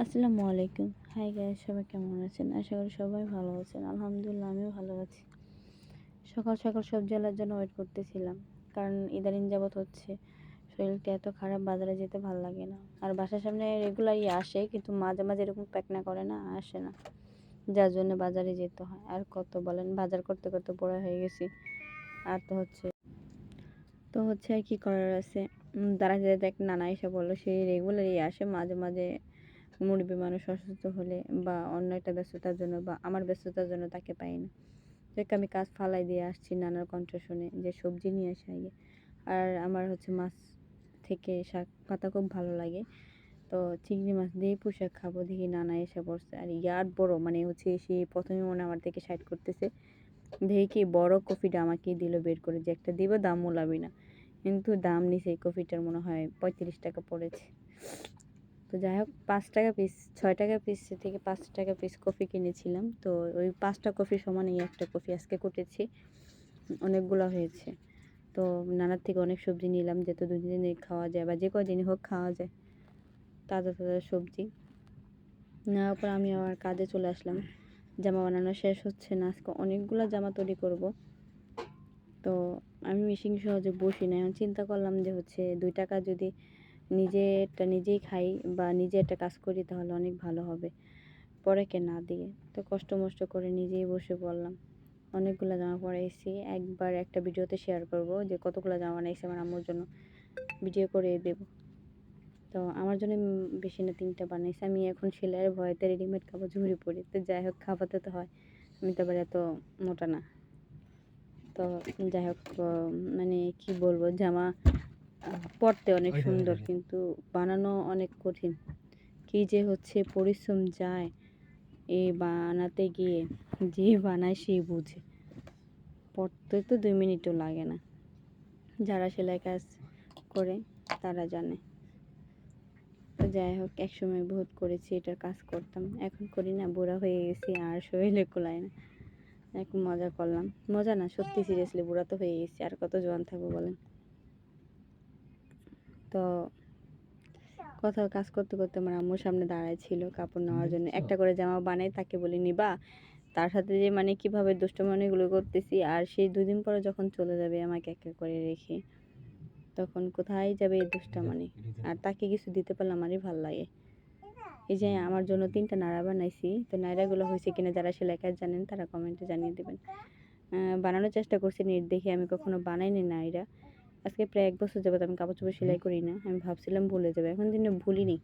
আসসালামু আলাইকুম। Hi guys সবাই কেমন আছেন? আশা করি সবাই ভালো আছেন। আলহামদুলিল্লাহ, আমিও ভালো আছি। সকাল সকাল সব জেলার জন্য ওয়েট করতেছিলাম। কারণ ইদানিং যাবৎ হচ্ছে। শরীরটা এত খারাপ, বাজারে যেতে ভালো লাগে না। আর বাসার সামনে রেগুলারই আসে, কিন্তু মাঝে মাঝে এরকম প্যাকনা করে না আসে না। যার জন্য বাজারে যেতে হয়। আর কত বলেন, বাজার করতে করতে পড়া হয়ে গেছি। আর তো হচ্ছে তো হচ্ছে আর কি করার আছে। তারা যে দেখ নানা এসে বলল সেই রেগুলারই আসে, মাঝে মাঝে মুরব্বী মানুষ অসুস্থ হলে বা অন্য একটা ব্যস্ততার জন্য বা আমার ব্যস্ততার জন্য তাকে পাই না। দেখ আমি কাজ ফালাই দিয়ে আসছি নানার কণ্ঠ শুনে যে সবজি নিয়ে আসে আগে। আর আমার হচ্ছে মাছ থেকে শাক, পাতা খুব ভালো লাগে। তো চিংড়ি মাছ দিয়েই পোশাক খাব, দেখি নানা এসে পড়ছে। আর ইয়ার বড় মানে হচ্ছে সে প্রথমে মনে আমার থেকে সাইড করতেছে। দেখি কি বড় কফিটা আমাকে দিল বের করে যে একটা দিব দাম মোলাবি না। কিন্তু দাম নিছে এই কফিটার মনে হয় পঁয়ত্রিশ টাকা পড়েছে। তো যাই হোক, পাঁচ টাকা পিস ছয় টাকা পিস থেকে পাঁচ টাকা পিস কফি কিনেছিলাম। তো ওই পাঁচটা কফি সমান এই একটা কফি আজকে কুটেছি। অনেকগুলো হয়েছে। তো নানার থেকে অনেক সবজি নিলাম, যেহেতু দুদিনে খাওয়া যায় বা যে কদিনই হোক খাওয়া যায়, তাজা তাজা সবজি। নেওয়ার পর আমি আমার কাজে চলে আসলাম। জামা বানানো শেষ হচ্ছে না, আজকে অনেকগুলো জামা তৈরি করব। তো আমি মেশিন সহজে বসি না, এখন চিন্তা করলাম যে হচ্ছে দুই টাকা যদি নিজেরটা নিজেই খাই বা নিজে একটা কাজ করি তাহলে অনেক ভালো হবে। পরে কে না দিয়ে। তো কষ্ট মষ্ট করে নিজেই বসে পড়লাম। অনেকগুলো জামা পরাইছি একবার একটা ভিডিওতে শেয়ার করব যে কতগুলো জামা বানাইছি আমার আম্মুর জন্য। ভিডিও করে দেব। তো আমার জন্য বেশি না তিনটা বানাইছি। আমি এখন সেলাইয়ের ভয়তে রেডিমেড কাপড় ঝুড়ি পরি। তো যাই হোক খাওয়াতে তো হয়। আমি তো এত মোটা না। তো যাই হোক মানে কি বলব? জামা পড়তে অনেক সুন্দর কিন্তু বানানো অনেক কঠিন। কি যে হচ্ছে পরিশ্রম যায় এই বানাতে গিয়ে যে বানায় সেই বুঝে। পড়তে তো দুই মিনিটও লাগে না। যারা সেলাই কাজ করে তারা জানে। তো যাই হোক একসময় বহুত করেছি এটার কাজ করতাম। এখন করি না বুড়া হয়ে গেছি আর শরীরে কোলায় না। এখন মজা করলাম। মজা না সত্যি সিরিয়াসলি বুড়া তো হয়ে গেছি আর কত জোয়ান থাকব বলেন? তো কোথাও কাজ করতে করতে আমার আম্মুর সামনে দাঁড়ায় ছিল কাপড় নেওয়ার জন্য। একটা করে জামা বানাই তাকে বলি নিবা তার সাথে যে মানে কীভাবে দুষ্টমানিগুলো করতেছি আর সেই দুদিন পরে যখন চলে যাবে আমাকে একটা করে রেখে তখন কোথায় যাবে এই দুষ্টামানি আর তাকে কিছু দিতে পারলে আমারই ভালো লাগে। এই যে আমার জন্য তিনটা নাড়া বানাইছি তো নাড়াগুলো হয়েছে কিনা যারা সেলাই কাজ জানেন তারা কমেন্টে জানিয়ে দেবেন। বানানোর চেষ্টা করছি নেট দেখে আমি কখনো বানাইনি নাইরা আজকে প্রায় এক বছর যাবত আমি কাপড় চোপড় সেলাই করি না আমি ভাবছিলাম ভুলে যাবে। এখন দিনে ভুলিনি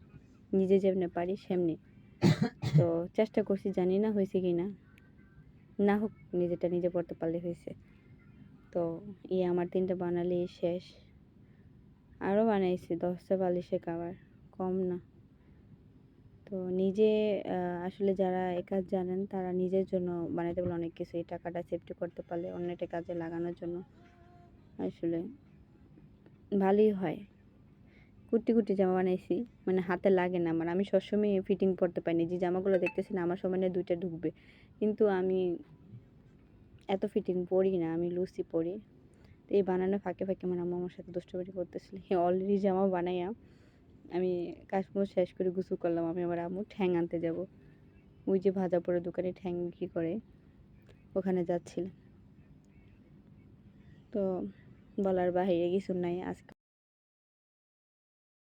নিজে যেমনি পারি সেমনি। তো চেষ্টা করছি জানি না হয়েছে কি না না হোক নিজেটা নিজে পড়তে পারলে হয়েছে। তো ইয়ে আমার তিনটা বানালেই শেষ। আরও বানাইছি দশটা বালিশে কাবার কম না। তো নিজে আসলে যারা এ কাজ জানেন তারা নিজের জন্য বানাতে পারলে অনেক কিছু। এই টাকাটা সেফটি করতে পারলে অন্য একটা কাজে লাগানোর জন্য। আসলে ভালোই হয়। কুটি কুটি জামা বানাইছি মানে হাতে লাগে না আমার। আমি সবসময় ফিটিং পরতে পারিনি যে জামাগুলো দেখতেছি না আমার সময় দুইটা ঢুকবে। কিন্তু আমি এত ফিটিং পরি না, আমি লুসি পরি। তো এই বানানো ফাঁকে ফাঁকে আমার আম্মা আমার সাথে দুষ্টবাড়ি করতেছিল। অলরেডি জামা বানাইয়া আমি কাজকর্ম শেষ করে গুছু করলাম। আমি আবার আম্মু ঠ্যাং আনতে যাব। ওই যে ভাজা পরে দোকানে ঠ্যাং বিক্রি করে ওখানে যাচ্ছিলাম। তো বলার বাহিরে কিছু নাই আজকে।